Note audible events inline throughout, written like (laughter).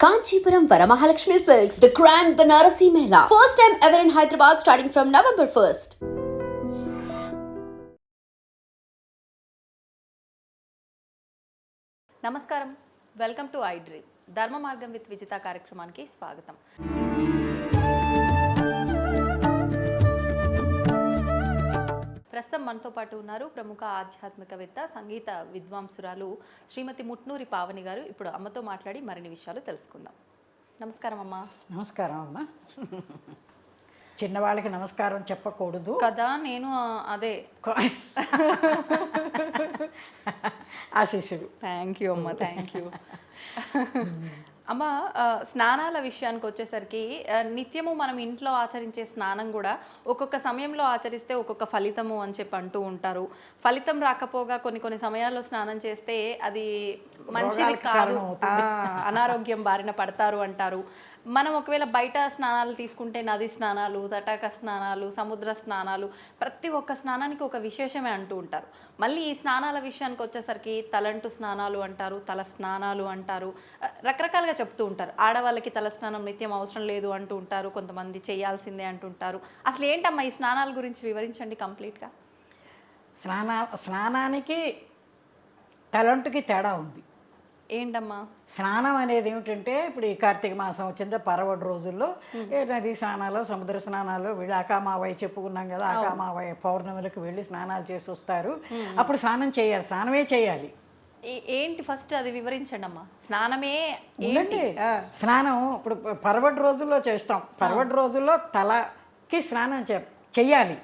Kanchipuram Varamahalakshmi silks the grand Banarasi mela first time ever in Hyderabad starting from November first నమస్కారం welcome to I dream Dharma Margam with Vijitha కార్యక్రమానికి స్వాగతం మనతో పాటు ఉన్నారు ప్రముఖ ఆధ్యాత్మికవేత్త సంగీత విద్వాంసురాలు శ్రీమతి ముట్నూరి పావని గారు. ఇప్పుడు అమ్మతో మాట్లాడి మరిన్ని విషయాలు తెలుసుకుందాం. నమస్కారం అమ్మా. నమస్కారం అమ్మా. చిన్నవాళ్ళకి నమస్కారం చెప్పకూడదు. కదా నేను అదే. ఆశీస్సులు. థ్యాంక్ యూ అమ్మ థ్యాంక్ యూ అమ్మ ఆ, స్నానాల విషయానికి వచ్చేసరికి నిత్యము మనం ఇంట్లో ఆచరించే స్నానం కూడా ఒక్కొక్క సమయంలో ఆచరిస్తే ఒక్కొక్క ఫలితము అని చెప్పి అంటూ ఉంటారు. ఫలితం రాకపోగా కొన్ని కొన్ని సమయాల్లో స్నానం చేస్తే అది మంచిది కాదు. అనారోగ్యం బారిన పడతారు అంటారు. మనం ఒకవేళ బయట స్నానాలు తీసుకుంటే నది స్నానాలు తటాక స్నానాలు సముద్ర స్నానాలు ప్రతి ఒక్క స్నానానికి ఒక విశేషమే అంటూ ఉంటారు. మళ్ళీ ఈ స్నానాల విషయానికి వచ్చేసరికి తలంటు స్నానాలు అంటారు తల స్నానాలు అంటారు రకరకాలుగా చెప్తూ ఉంటారు. ఆడవాళ్ళకి తల స్నానం నిత్యం అవసరం లేదు అంటూ ఉంటారు కొంతమంది చేయాల్సిందే అంటుంటారు అసలు ఏంటమ్మా ఈ స్నానాల గురించి వివరించండి కంప్లీట్గా? స్నానా స్నానానికి తలంటుకి తేడా ఉంది. ఏంటమ్మా? స్నానం అనేది ఏమిటంటే ఇప్పుడు ఈ కార్తీక మాసం వచ్చింది పరవడు రోజుల్లో ఏ నది స్నానాలు సముద్ర స్నానాలు వీళ్ళు అకామావయ్య చెప్పుకున్నాం కదా అకామావయ్య పౌర్ణమిలకు వెళ్ళి స్నానాలు చేసి వస్తారు. అప్పుడు స్నానం చేయాలి స్నానమే చేయాలి. ఏంటి ఫస్ట్ అది వివరించండి అమ్మా స్నానమే ఏంటి? స్నానం ఇప్పుడు పరవటి రోజుల్లో చేస్తాం. పరవటి రోజుల్లో తలకి స్నానం చే చెయ్యాలి.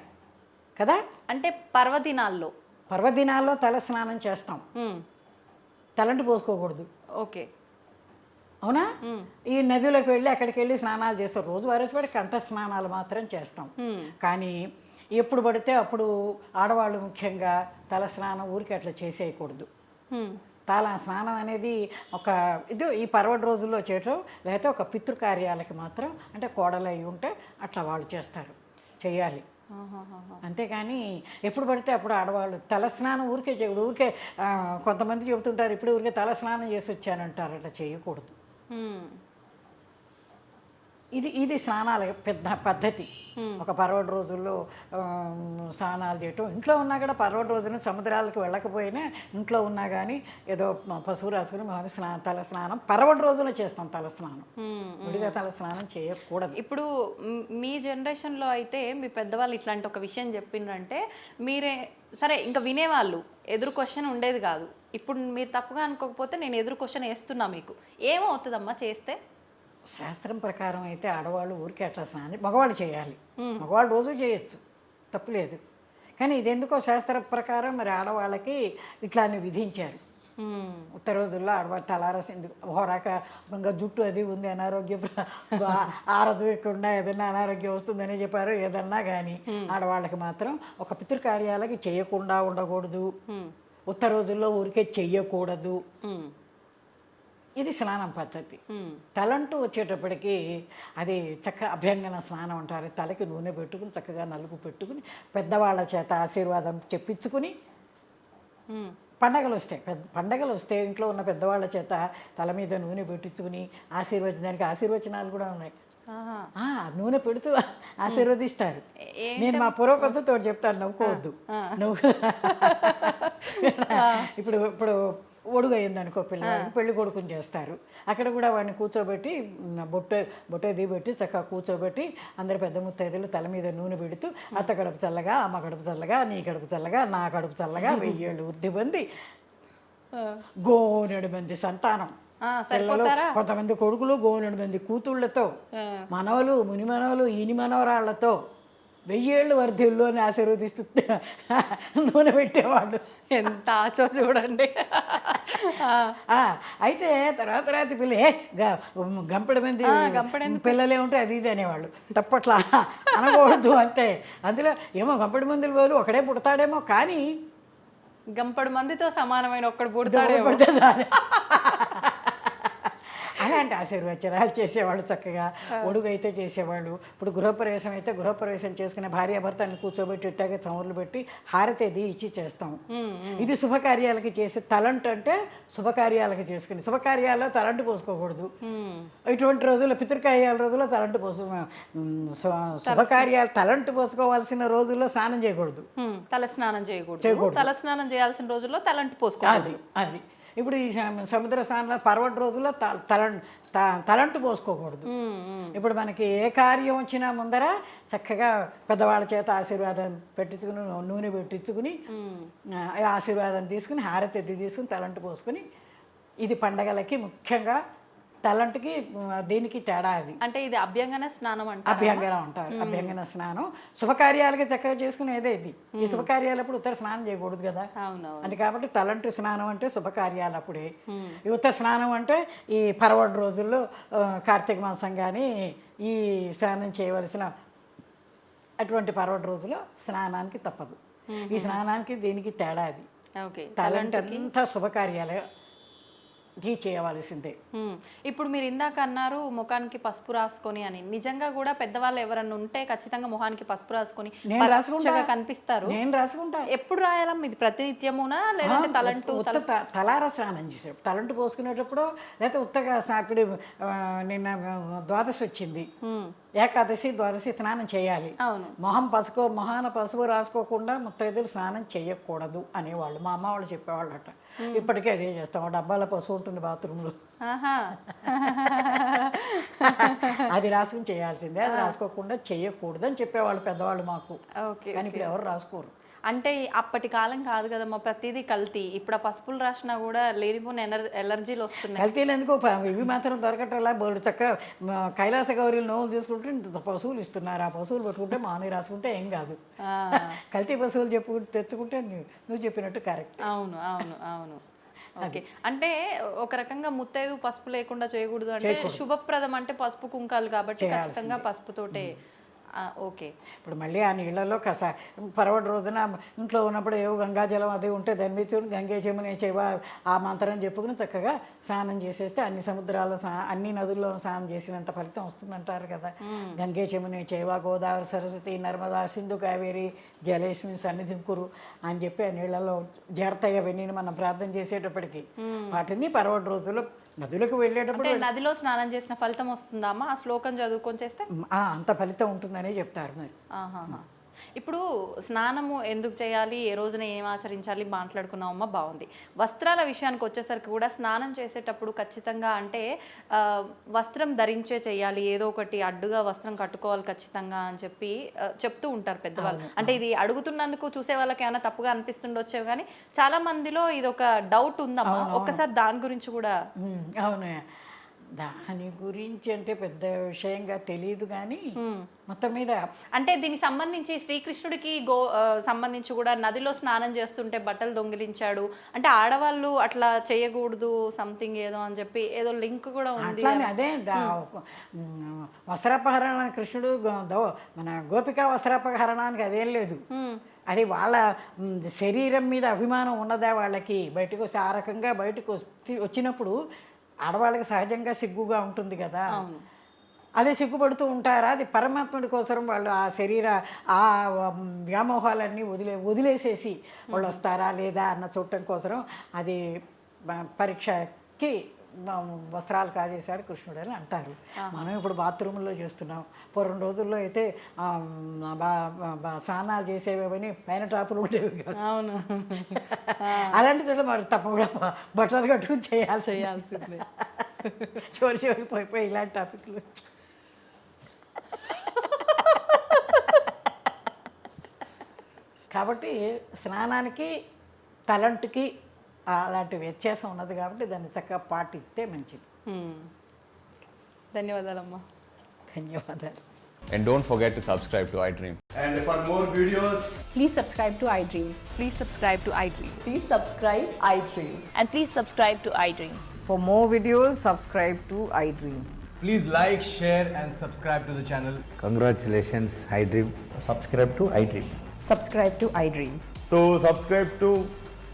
కదా? అంటే పర్వదినాల్లో. పర్వదినాల్లో తల స్నానం చేస్తాం. తలంటి పోసుకోకూడదు. ఓకే. అవునా? ఈ నదిలోకి వెళ్ళి అక్కడికి వెళ్ళి స్నానాలు చేస్తాం రోజు వరచబడి కంఠ స్నానాలు మాత్రం చేస్తాం. కానీ ఎప్పుడు పడితే అప్పుడు ఆడవాళ్ళు ముఖ్యంగా తల స్నానం ఊరికి అట్లా చేసేయకూడదు. తల స్నానం అనేది ఒక ఇది ఈ పర్వటి రోజుల్లో చేయటం లేకపోతే ఒక పితృకార్యాలకి మాత్రం అంటే కోడలు అయి ఉంటే అట్లా వాళ్ళు చేస్తారు. చేయాలి. అంతేగాని ఎప్పుడు పడితే అప్పుడు ఆడవాళ్ళు తల స్నానం ఊరికే చేయకూడదు ఊరికే కొంతమంది చెబుతుంటారు ఇప్పుడు ఊరికే తల స్నానం చేసి వచ్చానంటారు అట్లా చేయకూడదు. ఇది ఇది స్నానాల పెద్ద పద్ధతి. ఒక పర్వటి రోజుల్లో స్నానాలు చేయటం. ఇంట్లో ఉన్నా కూడా పర్వటి రోజున సముద్రాలకు వెళ్ళకపోయినా ఇంట్లో ఉన్నా కానీ ఏదో పశువు రాసుకుని మనం స్నా తల స్నానం పర్వటి రోజున చేస్తాం తల స్నానం. విడిగా తల స్నానం చేయకూడదు. ఇప్పుడు మ్- మీ జనరేషన్లో అయితే మీ పెద్దవాళ్ళు ఇట్లాంటి ఒక విషయం చెప్పిండ్రంటే మీరే సరే ఇంకా వినేవాళ్ళు ఎదురు క్వశ్చన్ ఉండేది కాదు. ఇప్పుడు మీరు తప్పుగా అనుకోకపోతే నేను ఎదురు క్వశ్చన్ వేస్తున్నా మీకు. ఏమవుతుందమ్మా చేస్తే? శాస్త్రం ప్రకారం అయితే ఆడవాళ్ళు ఊరికే అట్లా స్నానం మగవాళ్ళు చేయాలి. మగవాళ్ళు రోజు చేయొచ్చు. తప్పులేదు కానీ ఇది ఎందుకో శాస్త్ర ప్రకారం మరి ఆడవాళ్ళకి ఇట్లానే విధించారు. ఉత్తర రోజుల్లో ఆడవాళ్ళు తలారసి ఎందుకు? హోరాక ఇంకా జుట్టు అది ఉంది అనారోగ్యం ఆరదుకుండా ఏదైనా అనారోగ్యం వస్తుందని చెప్పారు. ఏదన్నా కానీ ఆడవాళ్ళకి మాత్రం ఒక పితృకార్యాలకి చేయకుండా ఉండకూడదు. ఉత్తర రోజుల్లో ఊరికే చెయ్యకూడదు. ఇది స్నానం పద్ధతి. తలంటూ వచ్చేటప్పటికి అది చక్క అభ్యంగన స్నానం అంటారు. తలకి నూనె పెట్టుకుని చక్కగా నలుగు పెట్టుకుని పెద్దవాళ్ళ చేత ఆశీర్వాదం చెప్పించుకుని. పండగలు వస్తాయి. పెద్ద పండగలు వస్తే ఇంట్లో ఉన్న పెద్దవాళ్ళ చేత తల మీద నూనె పెట్టించుకుని ఆశీర్వచనానికి ఆశీర్వచనాలు కూడా ఉన్నాయి. నూనె పెడుతూ ఆశీర్వదిస్తారు. నేను మా పూర్వపద్ధతితో చెప్తాను నవ్వుకోవద్దు. నువ్వు. ఇప్పుడు ఇప్పుడు ఒడుగు అయింది అనుకో పిల్లవాడికి పెళ్ళి కొడుకుని చేస్తారు. అక్కడ కూడా వాడిని కూర్చోబెట్టి బొట్టె బొట్టెది పెట్టి చక్కగా కూర్చోబెట్టి అందరు పెద్ద ముత్తైదులు తల మీద నూనె పెడుతూ అత్త కడుపు చల్లగా అమ్మ కడుపు చల్లగా నీ కడుపు చల్లగా నా కడుపు చల్లగా (laughs) వెయ్యేళ్ళు వృద్ధి పొంది గోనెడు మంది సంతానం. కొంతమంది కొడుకులు గోనెడు మంది కూతుళ్ళతో ఆ. మనవలు ముని మనవలు ఈని మనవరాళ్ళతో వెయ్యేళ్ళు వర్ధిల్లు అని ఆశీర్వదిస్తూ (laughs) నూనె పెట్టేవాళ్ళు. ఎంత ఆశ చూడండి. అయితే తర్వాత తర్వాత పిల్ల మంది గంపెడు పిల్లలే ఉంటే అది ఇది అనేవాళ్ళు. తప్పట్లా (laughs) అనకూడదు అంతే. అందులో ఏమో గంపెడు మందులు పోలు ఒకడే పుడతాడేమో కానీ గంపడు మందితో సమానమైన ఒక్కడు పుడతాడేమో. పుడితే. (laughs) అలాంటి ఆశీర్వచనాలు చేసేవాళ్ళు చక్కగా. ఒడుగు అయితే చేసేవాళ్ళు. ఇప్పుడు గృహప్రవేశం అయితే గృహప్రవేశం చేసుకునే భార్యాభర్తని కూర్చోబెట్టి ఇట్టాగే చమురులు పెట్టి హారతేది ఇచ్చి చేస్తాం. ఇది శుభకార్యాలకి చేసే తలంటు అంటే శుభకార్యాలకి చేసుకుని శుభకార్యాల్లో తలంటు పోసుకోకూడదు. ఇటువంటి రోజుల్లో పితృకార్యాల రోజుల్లో తలంటు పోసు శుభకార్యాలు తలంటు పోసుకోవాల్సిన రోజుల్లో స్నానం చేయకూడదు. తల స్నానం చేయకూడదు. తల స్నానం చేయాల్సిన రోజుల్లో తలంటి పోసుకోవాలి అది. ఇప్పుడు ఈ సమ- సముద్ర స్నానంలో పర్వట రోజుల్లో తలం తలంటు పోసుకోకూడదు. ఇప్పుడు మనకి ఏ కార్యం వచ్చినా ముందర చక్కగా పెద్దవాళ్ళ చేత ఆశీర్వాదం పెట్టించుకుని నూనె పెట్టించుకుని ఆశీర్వాదం తీసుకుని హారతి ఎత్తి తీసుకుని తలంటు పోసుకుని ఇది పండగలకి ముఖ్యంగా తలంటుకి దీనికి తేడా అది. అంటే ఇది అభ్యంగన స్నానం అంటారు? అభ్యంగనం అంటారు అభ్యంగన స్నానం. శుభకార్యాలకి చక్కగా చేసుకునేదే ఇది. ఈ శుభకార్యాలప్పుడు ఉత్తర స్నానం చేయకూడదు కదా. అది కాబట్టి తలంటు స్నానం అంటే శుభకార్యాలు అప్పుడే. యువత స్నానం అంటే ఈ పర్వడ రోజుల్లో కార్తీక మాసం కానీ ఈ స్నానం చేయవలసిన అటువంటి పర్వట రోజుల్లో స్నానానికి తప్పదు. ఈ స్నానానికి దీనికి తేడా అది. తలంటు అంతా శుభకార్యాలకి చేయవలసిందే. ఇప్పుడు మీరు ఇందాక అన్నారు ముఖానికి పసుపు రాసుకొని అని. నిజంగా కూడా పెద్దవాళ్ళు ఎవరన్నా ఉంటే ఖచ్చితంగా ముఖానికి పసుపు రాసుకొని నేను రాసుకుంటా. పచ్చగా కనిపిస్తారు. నేను రాసుకుంటా. ఎప్పుడు రాయాలమ్మా? ఇది ప్రతినిత్యమునా లేదంటే తలంటూ తలార స్నానం చేసాడు తలంటు పోసుకునేటప్పుడు లేకపోతే ఉత్తగా ఇప్పుడు నిన్న ద్వాదశి వచ్చింది. ఏకాదశి ద్వాదశి స్నానం చేయాలి. అవును. మొహం పసుకో మొహాన పసుపు రాసుకోకుండా ముత్తైదులు స్నానం చేయకూడదు అనేవాళ్ళు. మా అమ్మ వాళ్ళు చెప్పేవాళ్ళట. ఇప్పటికే అదే చేస్తాం? డబ్బాల పసుపు ఉంటుంది బాత్రూంలో. అది రాసుకుని చేయాల్సిందే. అది రాసుకోకుండా చేయకూడదు అని చెప్పేవాళ్ళు పెద్దవాళ్ళు మాకు. ఓకే కానీ ఇప్పుడు ఎవరు రాసుకోరు. అంటే అప్పటి కాలం కాదు కదమ్మా ప్రతిదీ కల్తీ. ఇప్పుడు ఆ పసుపులు రాసినా కూడా లేనిపోయిన ఎనర్ ఎలర్జీలు వస్తున్నాయి. కల్తీలు ఎందుకు ఇవి మాత్రం దొరకటంలా బోర్డు చక్క కైలాస గౌరీలు నోవులు తీసుకుంటే పశువులు ఇస్తున్నారు. ఆ పశువులు పెట్టుకుంటే మాని రాసుకుంటే ఏం కాదు. (laughs) కల్తీ పశువులు చెప్పు తెచ్చుకుంటే నువ్వు చెప్పినట్టు కరెక్ట్. అవును అవును అవును. (laughs) ఓకే. అంటే ఒక రకంగా ముత్తైదు పసుపు లేకుండా చేయకూడదు అంటే శుభప్రదం అంటే పసుపు కుంకాలు కాబట్టి ఖచ్చితంగా పసుపుతోటే ఓకే. ఇప్పుడు మళ్ళీ ఆ నీళ్ళలో కాస్త పర్వటి రోజున ఇంట్లో ఉన్నప్పుడు ఏవో గంగాజలం అది ఉంటే దాన్ని మీద చూడు గంగే చెమునే చేవ ఆ మంత్రం చెప్పుకుని చక్కగా స్నానం చేసేస్తే అన్ని సముద్రాల్లో అన్ని నదుల్లో స్నానం చేసినంత ఫలితం వస్తుందంటారు కదా. గంగే చెమునే చేవ గోదావరి సరస్వతి నర్మదా సింధు కావేరి జలేష్మి సన్నిధి కురు అని చెప్పి ఆ నీళ్ళలో చేరతాయి అవన్నీ మనం ప్రార్థన చేసేటప్పటికి. వాటిని పర్వటి రోజుల్లో నదులకు వెళ్ళేటప్పుడు నదిలో స్నానం చేసిన ఫలితం వస్తుందా ఆ శ్లోకం చదువుకొని చేస్తే? అంత ఫలితం ఉంటుందనే చెప్తారు మరి. ఇప్పుడు స్నానము ఎందుకు చేయాలి? ఏ రోజున ఏం ఆచరించాలి? మాట్లాడుకున్నామమ్మా బాగుంది. వస్త్రాల విషయానికి వచ్చేసరికి కూడా స్నానం చేసేటప్పుడు ఖచ్చితంగా అంటే ఆ, వస్త్రం ధరించే చేయాలి. ఏదో ఒకటి అడ్డుగా వస్త్రం కట్టుకోవాలి ఖచ్చితంగా అని చెప్పి చెప్తూ ఉంటారు పెద్దవాళ్ళు. అంటే ఇది అడుగుతున్నందుకు చూసే వాళ్ళకి ఏమైనా తప్పుగా అనిపిస్తుండొచ్చేవి కానీ చాలా మందిలో ఇది ఒక డౌట్ ఉందమ్మా ఒక్కసారి దాని గురించి కూడా అవును దాని గురించి అంటే పెద్ద విషయంగా తెలియదు కానీ మొత్తం మీద అంటే దీనికి సంబంధించి శ్రీకృష్ణుడికి గో సంబంధించి కూడా నదిలో స్నానం చేస్తుంటే బట్టలు దొంగిలించాడు. అంటే ఆడవాళ్ళు అట్లా చేయకూడదు సంథింగ్ ఏదో అని చెప్పి ఏదో లింక్ కూడా ఉంది అదే వస్త్రాపహరణ కృష్ణుడు మన గోపిక వస్త్రాపహరణానికి అదేం లేదు. అది వాళ్ళ శరీరం మీద అభిమానం ఉన్నదా వాళ్ళకి? బయటకు వస్తే ఆ రకంగా బయటకు వస్తే వచ్చినప్పుడు ఆడవాళ్ళకి సహజంగా సిగ్గుగా ఉంటుంది కదా. అదే సిగ్గుపడుతూ ఉంటారా? అది పరమాత్ముడి కోసం వాళ్ళు ఆ శరీర ఆ వ్యామోహాలన్నీ వదిలే వదిలేసేసి వాళ్ళు వస్తారా లేదా అన్న చూడటం కోసం అది పరీక్షకి వస్త్రాలు కాజేశాడు కృష్ణుడు అని అంటారు. మనం ఇప్పుడు బాత్రూంలో చేస్తున్నాం. పూర్వం రోజుల్లో అయితే స్నానాలు చేసేవని పైన టాపులు ఉండేవి కాదు. అవును. అలాంటి చోట మరి తప్పకుండా బట్టలు కట్టుకుని చేయాల్సి చేయాల్సిందే. చివరి చివరికి పోయి పోయి ఇలాంటి టాపిక్లు. కాబట్టి స్నానానికి తలంటుకి అలాంటి వ్యత్యాసం ఉన్నది కాబట్టి దాన్ని చక్కగా పాటిస్తే మంచిది. ధన్యవాదాలమ్మా ధన్యవాదాలు And don't forget to subscribe to iDream. And for more videos, Please subscribe to iDream. Please subscribe to iDream. Please subscribe iDream. And please subscribe to iDream. For more videos, subscribe to iDream. please like, share, and subscribe to the channel.